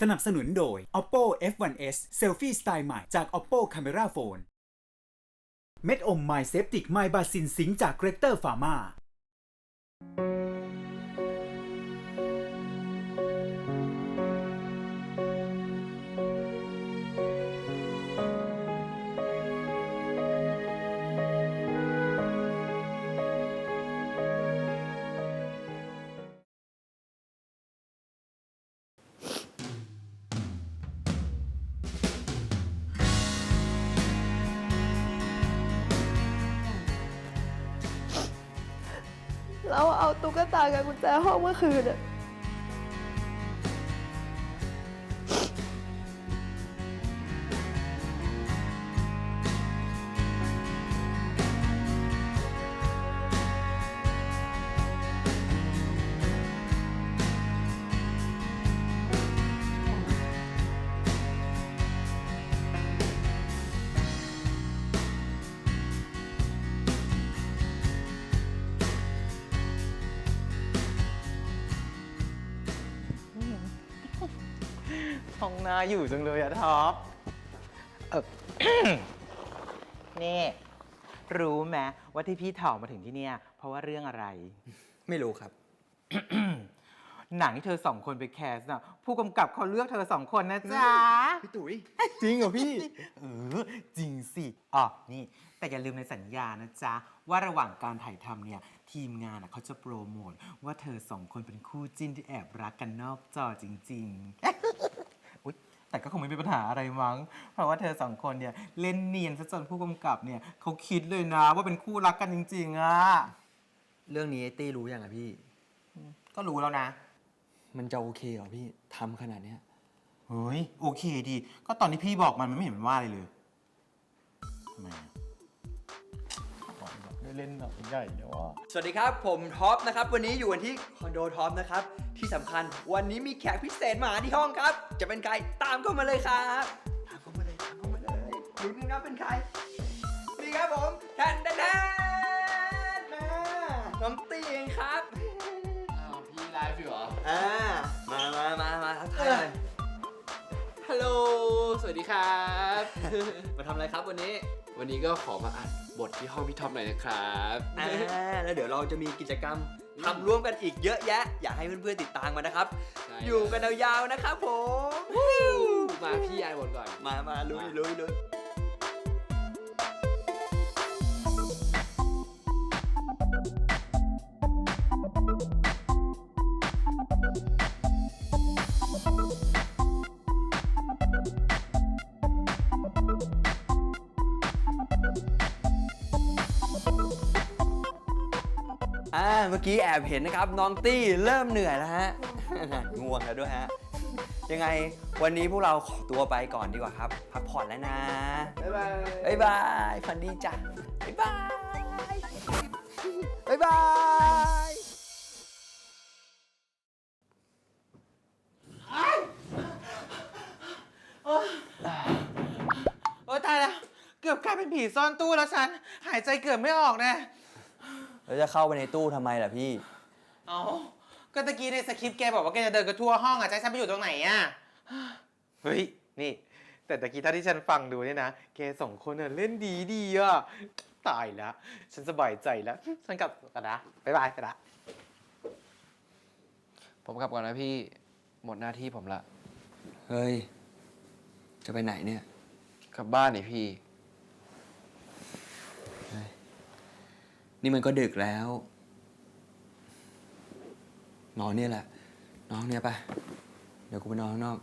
สนับสนุนโดย Oppo F1s Selfie สไตล์ใหม่จาก Oppo Camera Phone เม็ดอมไมเซปติกไมบาซินซิงจาก Greater Pharma เรา เราเอาตุ๊กตากับกุญแจห้องเมื่อคืนอะ ห้องนาอยู่จังเลยอะท็อปเออ นี่ รู้ไหมว่าที่พี่ถอมาถึงที่เนี่ย เพราะว่าเรื่องอะไร ไม่รู้ครับ หนังที่เธอสองคนไปแคสน่ะผู้กำกับเขาเลือกเธอสองคนนะจ๊ะ พี่ตุ๋ยจริงเหรอพี่ เออ จริงสิอ๋อนี่ แต่อย่าลืมในสัญญานะจ๊ะ ว่าระหว่างการถ่ายทำเนี่ย ทีมงานอะเขาจะโปรโมทว่าเธอสองคนเป็นคู่จิ้นที่แอบรักกันนอกจอจริงๆอุ๊ย แต่ก็คงไม่มีปัญหาอะไรมั้ง เพราะว่าเธอสองคนเนี่ยเล่นเนียนซะจนผู้กำกับเนี่ยเขาคิดเลยนะว่าเป็นคู่รักกันจริงๆอะเรื่องนี้ไอ้ตี้รู้ยังอะพี่ ก็รู้แล้วนะ มันจะโอเคเหรอพี่ทำขนาดเนี้ย เฮ้ย โอเคดี ก็ตอนที่พี่บอกมันมันไม่เห็นมันว่าอะไรเลยทำไมอะบอกได้ เล่นหนังใหญ่เนี่ยว่าสวัสดีครับ ผมท็อปนะครับ วันนี้อยู่กันที่คอนโดท็อปนะครับ ที่สำคัญวันนี้มีแขกพิเศษมาหาที่ห้องครับ จะเป็นใครตามเข้ามาเลยครับตามเข้ามาเลยตามเข้ามาเลยลุ้นกันครับเป็นใครนี่ครับผมแทนแทนแทนมาน้องตีเองครับอ้าวพี่ไลฟ์อยู่เหรออ่ามามามามาทักทายหน่อยฮัลโหล สวัสดีครับ มาทำอะไรครับวันนี้ วันนี้ก็ขอมาอ่าน บทที่ห้องพี่ท็อปหน่อยนะครับอ่าแล้วเดี๋ยวเราจะมีกิจกรรมทำร่วมกันอีกเยอะแยะ อยากให้เพื่อนๆติดตามมานะครับ ใช่อยู่กันยาวๆนะครับผม มาพี่อ่านบทก่อน มามาลุยลุยลุย อ่าเมื่อกี้แอบเห็นนะครับน้องตี้เริ่มเหนื่อยแล้วฮะ ง่วงแล้วด้วยฮะ ยังไงวันนี้พวกเราขอตัวไปก่อนดีกว่าครับ พักผ่อนแล้วนะ บ๊ายบาย บ๊ายบายฝันดีจ้ะ บ๊ายบาย บ๊ายบายโอ้ตายแล้ว เกือบกลายเป็นผีซ่อนตู้แล้วฉัน หายใจเกือบไม่ออกแน่ แล้วจะเข้าไปในตู้ทำไมล่ะพี่ เอาก็ตะกี้ในสคริปต์แกบอกว่าแกจะเดินกระทั่วห้องอะจะให้ฉันไปอยู่ตรงไหนอะ เฮ้ย นี่ แต่ตะกี้ถ้าที่ฉันฟังดูเนี่ยนะ แกสองคนน่ะเล่นดีดีอะ ตายแล้วฉันสบายใจแล้ว ฉันกลับกันนะบ๊ายบายไปละ ผมกลับก่อนนะพี่ หมดหน้าที่ผมละ เฮ้ย จะไปไหนเนี่ย กลับบ้านนี่พี่ นี่มันก็ดึกแล้ว นอนเนี่ยแหละ นอนเนี่ยไปเดี๋ยวกูไปนอนข้างนอก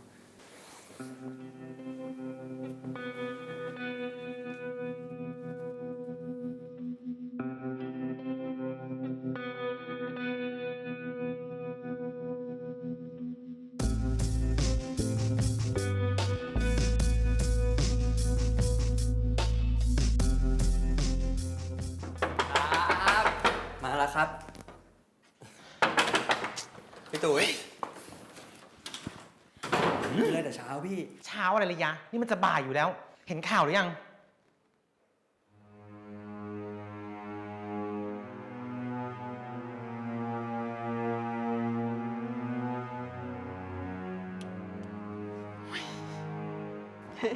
ครับ พี่ตุ๋ยเลยแต่เช้าพี่ เช้าอะไรเลยยะ นี่มันจะบ่ายอยู่แล้ว เห็นข่าวหรือยัง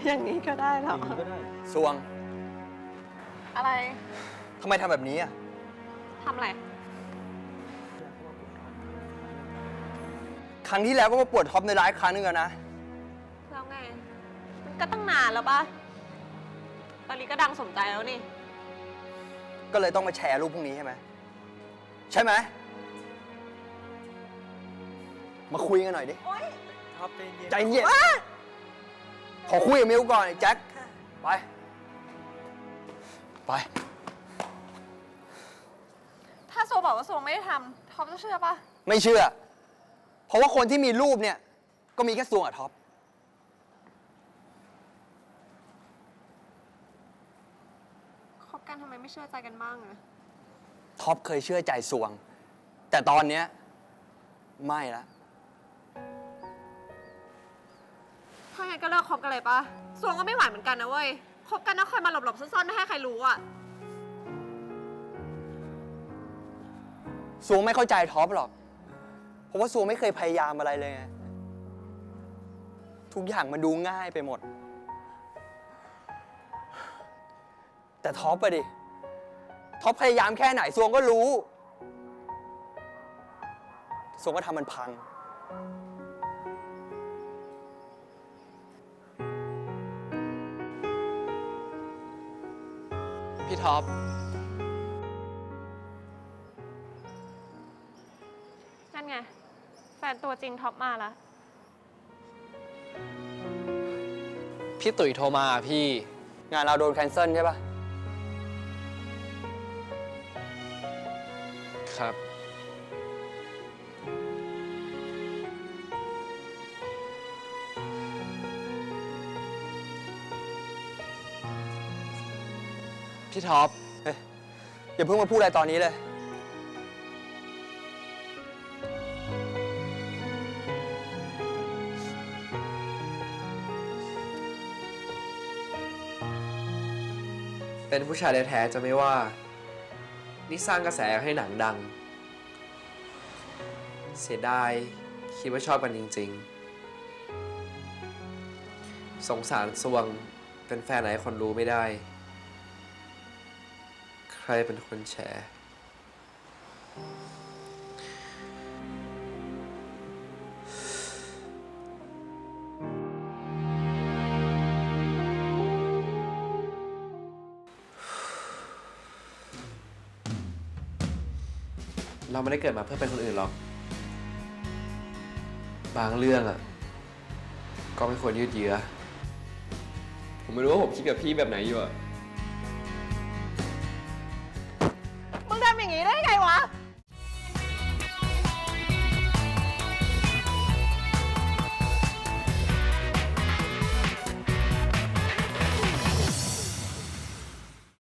อย่างนี้ก็ได้เหรอ สวงอะไร ทำไมทำแบบนี้อะ ทำอะไร ครั้งที่แล้วก็มาปวดท็อปในร้านครั้งหนึงแล้วนะ แล้วไง มันก็ตั้งนานแล้วปะตอนนี้ก็ดังสมใจแล้วนี่ ก็เลยต้องมาแชร์รูปพวกนี้ใช่ไหม ใช่ไหม มาคุยกันหน่อยดิท็อปเป็นเย็นใจเย็นขอคุยกับมิวก่อนไอ้แจ็ค ไป ไป ถ้าโซบอกว่าโซไม่ได้ทำท็อปจะเชื่อปะไม่เชื่อ เพราะว่าคนที่มีรูปเนี่ย ก็มีแค่สวงกับท็อป คบกันทำไมไม่เชื่อใจกันบ้างอะท็อปเคยเชื่อใจสวง แต่ตอนเนี้ยไม่ละ ถ้างั้นก็เลิกคบกันเลยปะสวงก็ไม่ไหวเหมือนกันนะเว้ย คบกันแล้วคอยมาหลบๆซ่อนๆไม่ให้ใครรู้อะสวงไม่เข้าใจท็อปหรอก เพราะว่าสวไม่เคยพยายามอะไรเลยไงทุกอย่างมันดูง่ายไปหมด แต่ท็อปไปดิ ท็อปพยายามแค่ไหนสวก็รู้สวก็ทำมันพัง พี่ท็อป ตัวจริงท็อปมาละพี่ตุ๋ยโทรมาพี่ งานเราโดนแคนเซิลใช่ปะครับ พี่ท็อปเฮ้ยอย่าเพิ่งมาพูดอะไรตอนนี้เลย เป็นผู้ชายแท้ๆจะไม่ว่า นี่สร้างกระแสให้หนังดัง เสียดายคิดว่าชอบกันจริง ๆ สงสารสวงเป็นแฟนไหนคนรู้ไม่ได้ ใครเป็นคนแฉ เราไม่ได้เกิดมาเพื่อเป็นคนอื่นหรอก บางเรื่องอะก็ไม่ควรยืดเยื้อ ผมไม่รู้ว่าผมคิดกับพี่แบบไหนอยู่อะมึงทำอย่างนี้ได้ไงวะ